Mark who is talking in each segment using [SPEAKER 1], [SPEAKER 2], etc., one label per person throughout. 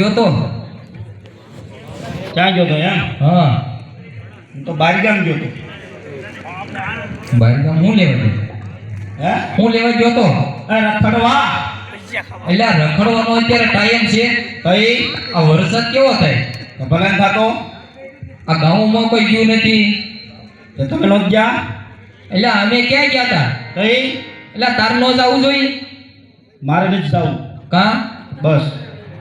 [SPEAKER 1] ગયો તો?
[SPEAKER 2] ક્યાં ગયો તો એમ?
[SPEAKER 1] હા.
[SPEAKER 2] તો બાર ગામ ગયો તો.
[SPEAKER 1] બારગામ હું લેવા ગયો?
[SPEAKER 2] હે?
[SPEAKER 1] હું લેવા ગયો તો?
[SPEAKER 2] રખડવા.
[SPEAKER 1] એટલે રખડવાનો અત્યારે ટાઈમ છે.
[SPEAKER 2] કઈ?
[SPEAKER 1] આ વરસાદ કેવો થાય?
[SPEAKER 2] ભલે થાતો.
[SPEAKER 1] આ ગામમાં કોઈ ગયું નથી.
[SPEAKER 2] તો તમે નો ગયા?
[SPEAKER 1] એટલે અમે ક્યાં ગયા હતા
[SPEAKER 2] કઈ?
[SPEAKER 1] એટલે તાર નો જવું જોઈએ.
[SPEAKER 2] મારે નથી જવું.
[SPEAKER 1] કા?
[SPEAKER 2] બસ.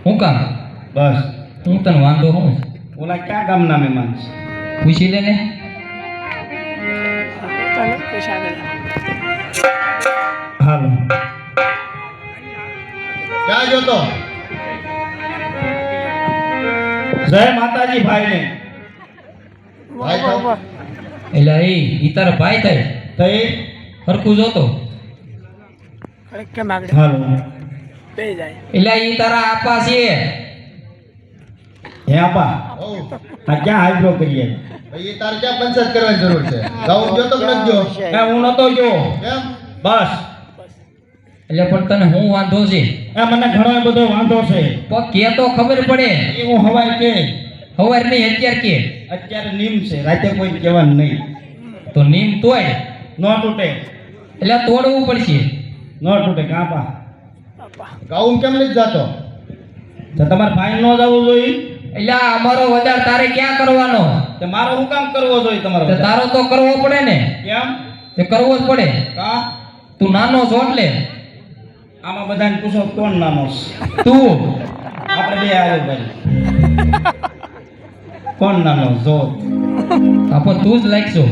[SPEAKER 1] હું કામ
[SPEAKER 2] બસ.
[SPEAKER 1] હું તને વાંધો હું
[SPEAKER 2] ઓલા ક્યાં ગામના મહેમાન છે?
[SPEAKER 1] પૂછી લે ને.
[SPEAKER 2] હાલો.
[SPEAKER 3] ક્યાં જોતો
[SPEAKER 2] જય માતાજી ભાઈ ને
[SPEAKER 1] એટલે એ ઈ તારા ભાઈ થાય?
[SPEAKER 2] કઈ
[SPEAKER 1] હરખું જોતો?
[SPEAKER 2] હાલો.
[SPEAKER 1] એટલે ઈ તારા આપા છે
[SPEAKER 2] હે આપા? આ ક્યાં હાજરો કરીએ?
[SPEAKER 3] ભાઈ એ તારે ક્યાં પંચાયત કરવાની જરૂર છે? ગાઉન જો તો કે નથી ગયો?
[SPEAKER 2] હું નતો જો
[SPEAKER 3] કેમ?
[SPEAKER 2] બસ.
[SPEAKER 1] એટલે પણ તને હું વાંધો છે?
[SPEAKER 2] એ મને ઘણો બધો વાંધો છે.
[SPEAKER 1] પણ કે તો ખબર પડે.
[SPEAKER 2] એ હું હવાય કે.
[SPEAKER 1] હવાર નહીં અત્યારે કે.
[SPEAKER 2] અત્યારે નીમ છે રાતે કોઈ કહેવાનું નહીં.
[SPEAKER 1] તો નીમ તોય?
[SPEAKER 2] ન તૂટે.
[SPEAKER 1] એટલે તોડવું પડશે.
[SPEAKER 2] ન તૂટે કાપા.
[SPEAKER 3] ગાઉન કેમ લઈ જાતો?
[SPEAKER 2] તો તમારે ફાઇન ન જવું જોઈએ?
[SPEAKER 1] એટલે અમારો વધાર તારે ક્યાં કરવાનો?
[SPEAKER 2] તે મારો હું કામ કરવો જોઈએ તમારો
[SPEAKER 1] તારો તો કરવો પડે ને.
[SPEAKER 2] કેમ?
[SPEAKER 1] તે કરવો જ પડે.
[SPEAKER 2] કા
[SPEAKER 1] તું નાનો છો એટલે.
[SPEAKER 2] આમાં બધાને પૂછો કોણ નાનો છે?
[SPEAKER 1] તું.
[SPEAKER 2] આપણે બે આવે ભાઈ. કોણ નાનો? જો.
[SPEAKER 1] આપણ તું જ લાગશો.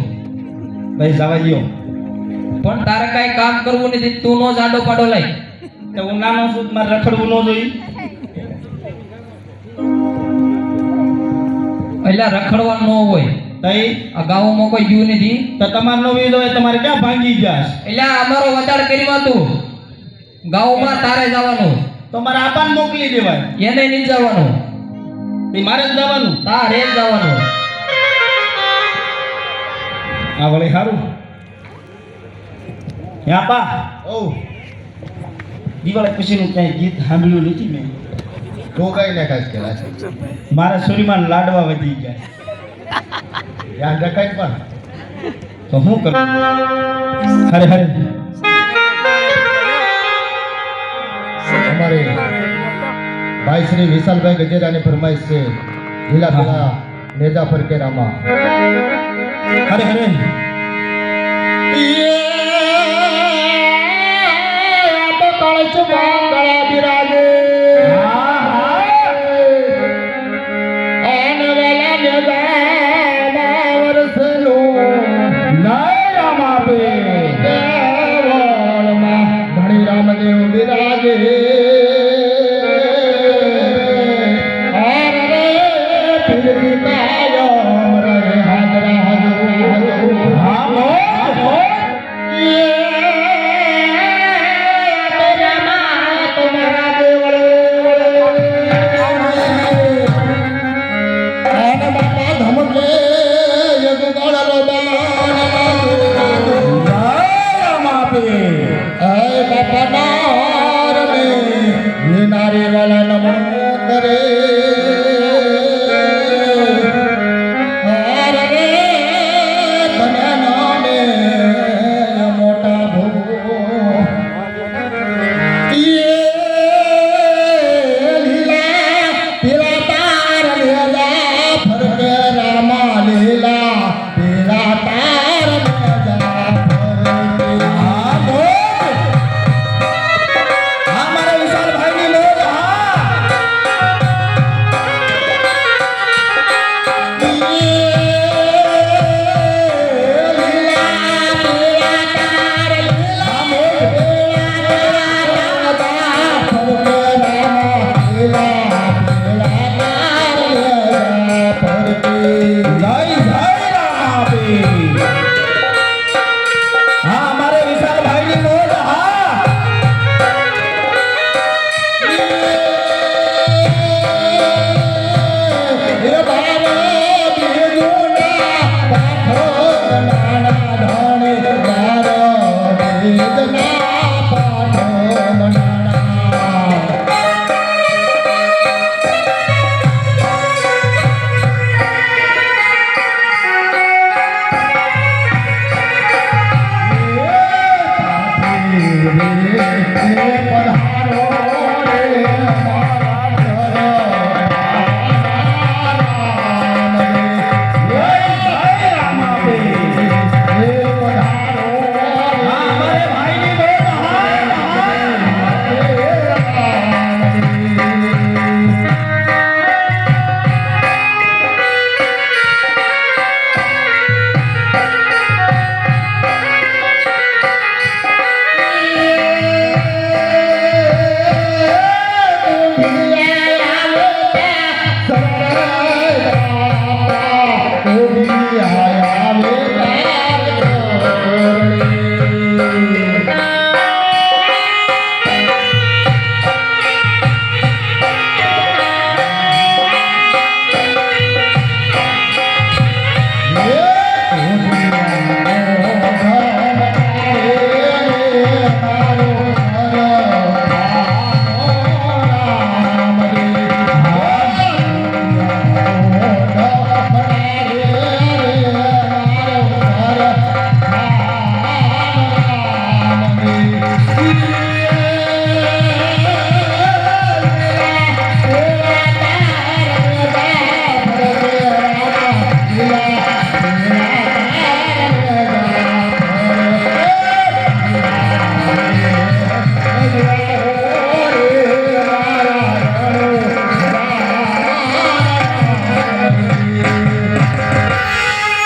[SPEAKER 2] ભાઈ જવા દો
[SPEAKER 1] પણ તારે કાંઈ કામ કરવું નથી તું નો જાડો પાડો લાગ
[SPEAKER 2] તો હું નાનો છું મારે રખડવું ન જોઈએ.
[SPEAKER 1] એટલે રખડવા ન હોય.
[SPEAKER 2] તઈ
[SPEAKER 1] આ ગામમાં કોઈ ગયું નથી.
[SPEAKER 2] તો તમારે નો વીજ હોય તમારે ક્યાં ભાંગી જાશ?
[SPEAKER 1] એટલે અમારો વધાર કરીમાં તું ગામમાં તારે જવાનું.
[SPEAKER 2] તો મારે આપાન મોકલી દેવાય.
[SPEAKER 1] એને નહીં જવાનું.
[SPEAKER 2] તે મારે જ જવાનું.
[SPEAKER 1] તારે જ જવાનું.
[SPEAKER 2] આ વળી સારું આપા.
[SPEAKER 3] ઓ
[SPEAKER 2] દિવાળી પછીનું ક્યાંય ગીત સાંભળ્યું નથી મેં.
[SPEAKER 3] તું કઈ ને કાંઈ છે.
[SPEAKER 2] મારા સુરીમાન લાડવા વધી ગયા.
[SPEAKER 3] ધ્યાન રખાય પણ.
[SPEAKER 2] તો હું કરું? હરે હરે.
[SPEAKER 3] અમારે ભાઈ શ્રી વિશાલભાઈ ગજેરાની ફરમાઈશ છે. લીલા પીલા નેજા ફરકેરામાં
[SPEAKER 2] હરે હરે.
[SPEAKER 3] કળશ મંગળ બિરાજે Yeah.